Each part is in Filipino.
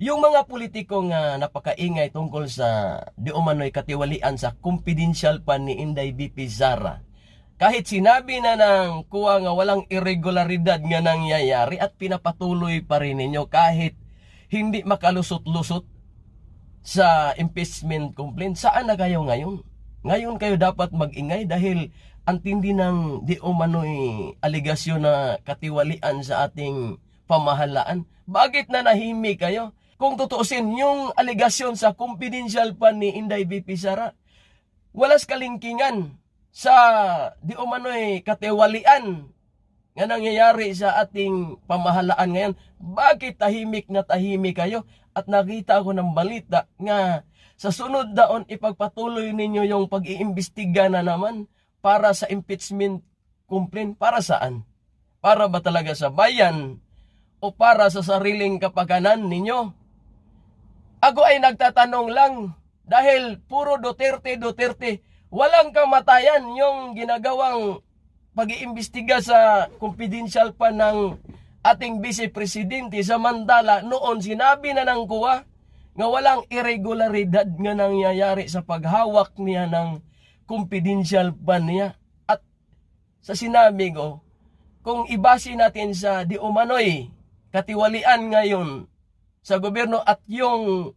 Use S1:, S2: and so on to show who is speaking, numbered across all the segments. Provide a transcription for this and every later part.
S1: Yung mga politiko nga napakaingay tungkol sa di umano'y katiwalian sa confidential pa ni Inday BP Zara. Kahit sinabi na ng kuha nga walang irregularidad nga nangyayari at pinapatuloy pa rin ninyo kahit hindi makalusot-lusot sa impeachment complaint. Saan na kayo ngayon? Ngayon kayo dapat magingay dahil ang tindi ng di umano'y aligasyon na katiwalian sa ating pamahalaan. Bakit na nahimik kayo? Kung tutuusin yung aligasyon sa confidential pa ni Inday BP Sara, walas kalingkingan sa di umano'y katiwalian nga nangyayari sa ating pamahalaan ngayon. Bakit tahimik na tahimik kayo? At nakita ako ng balita nga sa sunod daon ipagpatuloy ninyo yung pag-iimbestiga na naman para sa impeachment complaint. Para saan? Para ba talaga sa bayan? O para sa sariling kapakanan ninyo? Ako ay nagtatanong lang dahil puro Duterte, Duterte. Walang kamatayan yung ginagawang pag-iimbestiga sa confidential pa ng ating vice presidente samantala noon sinabi na ng kuwa nga walang irregularidad nga nangyayari sa paghawak niya ng confidential pa niya at sa sinabi ko kung ibase natin sa di umano'y katiwalian ngayon sa gobyerno at yung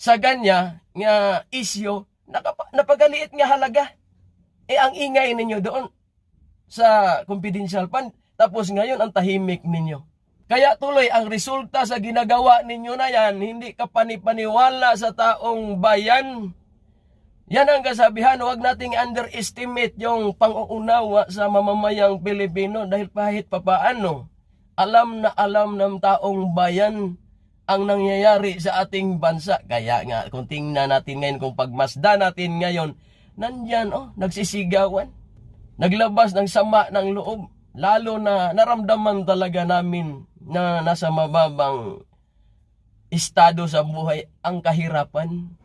S1: sa ganya nga isyo napagaliit nga halaga eh ang ingay ninyo doon sa confidential fund. Tapos ngayon ang tahimik ninyo. Kaya tuloy ang resulta sa ginagawa ninyo na yan, hindi ka panipaniwala sa taong bayan. Yan ang kasabihan, huwag nating underestimate yung panguunawa sa mamamayang Pilipino dahil kahit papaano, alam na alam ng taong bayan ang nangyayari sa ating bansa. Kaya nga, kung tingnan natin ngayon, kung pagmasda natin ngayon, nandyan, oh, nagsisigawan naglabas ng sama ng loob. Lalo na naramdaman talaga namin na nasa mababang estado sa buhay ang kahirapan.